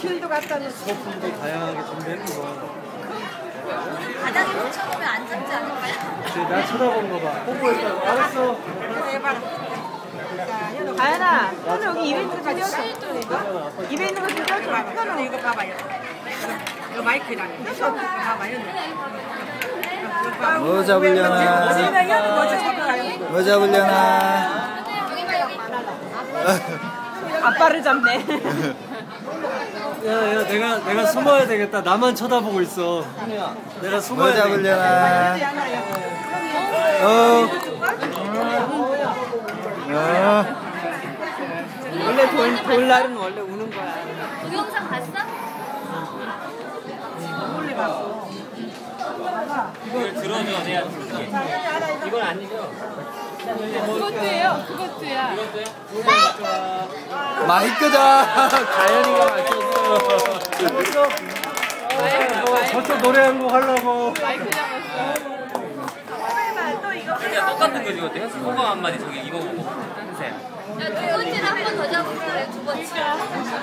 실도 갖다 놓고. 소품도 다양하게 준비했고 바닥에 묻혀놓으면 안 잡지 않을까요? 나 쳐다본 거 봐. 뽀뽀했다고. 알았어. 해봐라. 아연아, 오늘 여기 입에 있는 거 들려줘. 입에 있는 거 들려줘. 이거는 이거 봐봐요. 이거 마이크랑. 이거 봐봐요. 뭐 잡으려나? 뭐 잡아요? 뭐 잡으려나? 아빠를 잡네. 야, 야, 내가 내가 숨어야 되겠다. 나만 쳐다보고 있어. 내가 뭐 숨어야 되겠다. 잡으려나? 어. 어. 원래 볼, 볼 날은 원래 우는 거야. 동영상 봤어? 이걸 들어줘 내가 줄게 이건 아니죠? 그것도예요. 그것도야. 마이크다. 가연이가 맞췄어. 어, 저쪽 노래 한곡 하려고. 마이크 잡았어. 그냥 똑같은 거지 이거 내가 소감 한마디 저기 이거 보고 셋 야, 두 번째를 한번 더 잡을까요? 두 번째. 잡을까요?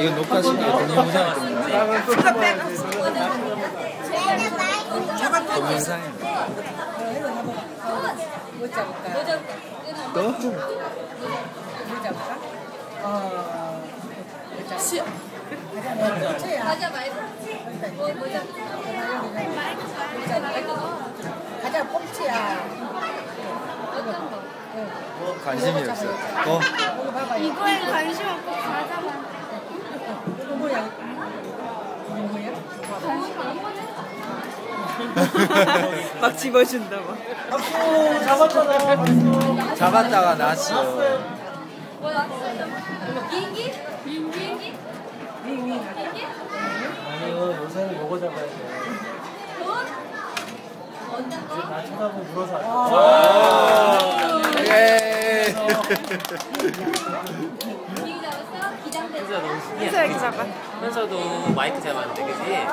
이거 녹화 시간 동영상 동영상이 뭐 잡을까? 뭐 잡을까요? 또? 뭐 잡을까? 어. 과자 말고. 뭐, 잡을까? 과자 말고. 가자 꽁치야. 어떤 거? 관심이 없어. 어? 이거. 이거에 관심 없고 과자만. 이거 뭐야? 이거 뭐야? 막 집어준다, 막. 박수 잡았잖아. 잡았다가 났어. 비행기? 비행기? 비행기? 아니요, 요새는 요거 잡아야 돼. 나 쳐다보고 물어서 안 돼. 예. 기장대. 현수야 너무 신기해 이렇게 잡아. 현수도 마이크 잡았는데 그지?